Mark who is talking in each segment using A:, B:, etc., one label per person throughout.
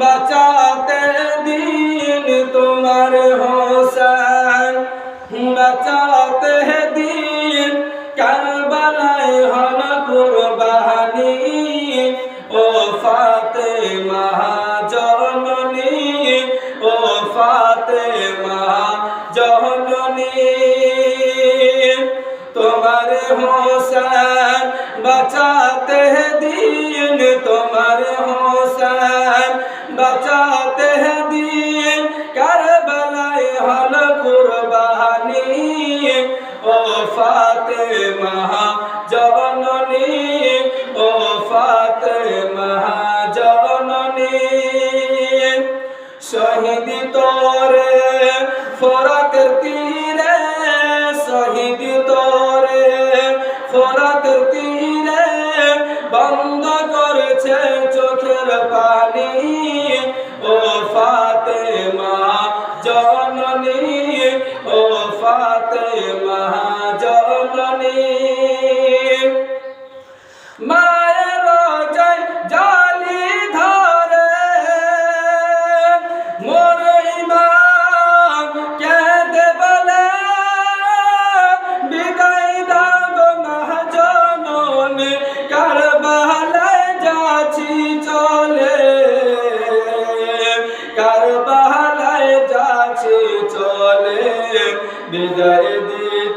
A: বাঁচাতে দিন তোমার হোসান। বাঁচাতে দিন কারবালায় হল কুরবানি। ও ফাতে জননী, ও ফাতে জননী। তোমার হোসান তেহদিন কারবালায় হল কুরবানি। ও ফাতে মহা জননী ও ফাতে মহা জননী শহীদ তোরে ফরাতের তীরে, শহীদ তোরে ফরাতের তীরে, বন্ধ করেছে চোখের পানি। ও ফাতে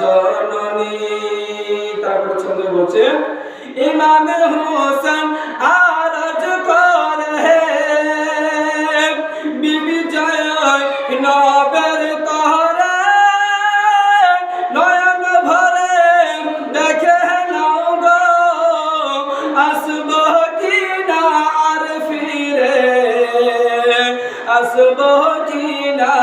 A: জননী। তারপর ছন্দ বলছে ইমাম হোসেন আরজ করে বিবি জয় নবের তহরে। নয়ন ভরে দেখে নাও আসব কি না আর ফিরে। আসব কি না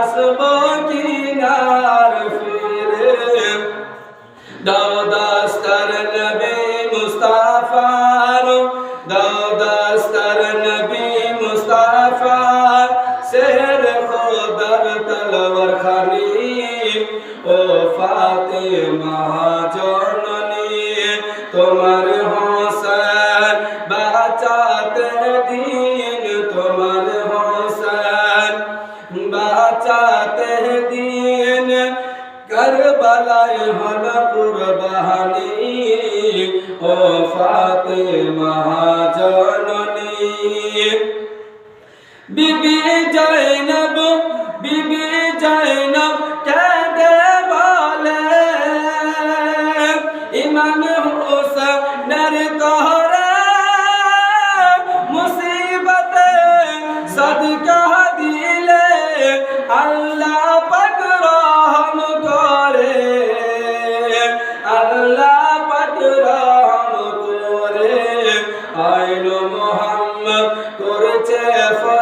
A: আসব কি না আর ফিরে। দাও দাস্তার নবী মুস্তাফার দাও দাস্তার নবী মুস্তাফার, শের খোদার খানি। ও ফাতেমা জননী, তোমার হোসেন করবলায় হল কুরবানি ও ফাতে মহাজননী বিবি জৈনব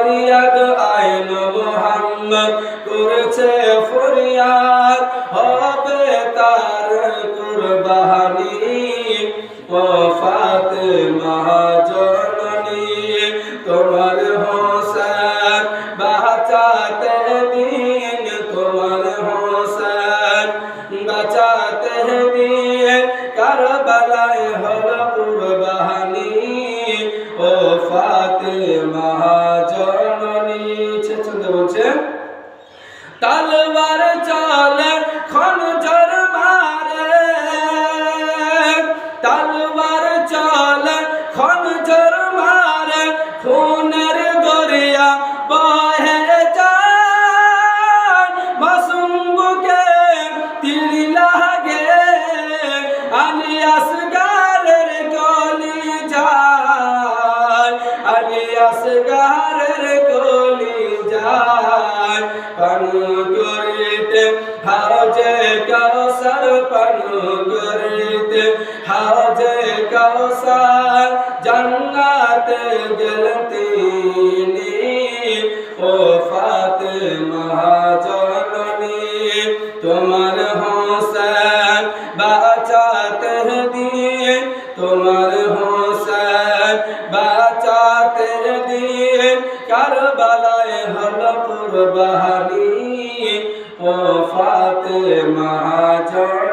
A: ফরিয়াদ আইন মোহাম্মদ, করেছে ফরিয়াদ, হবে তার কুরবানি। ও ফাতেমা জননী, তোমার হোসেন, বাঁচাতে দিন তোমার হোসেন, বাঁচাতে দিন কারবালায় হল তলবার চলে খনজর মারে। তলবার চলে খনজর মারে, খুনের দরিয়া বহে যায়। মাসুম্বুকে তিল লাগে, আলিয়াস গায় হাজে কাউসার পান করিতে হাজে কাউসার জান্নাতে গেলেন তিনি। ও ফাতেমা জননী, তোমার হোসেন বাঁচাতে দিন তোমার হোসেন বাঁচাতে দিন কারবালায় হল কুরবানি ও ফাতেমা জন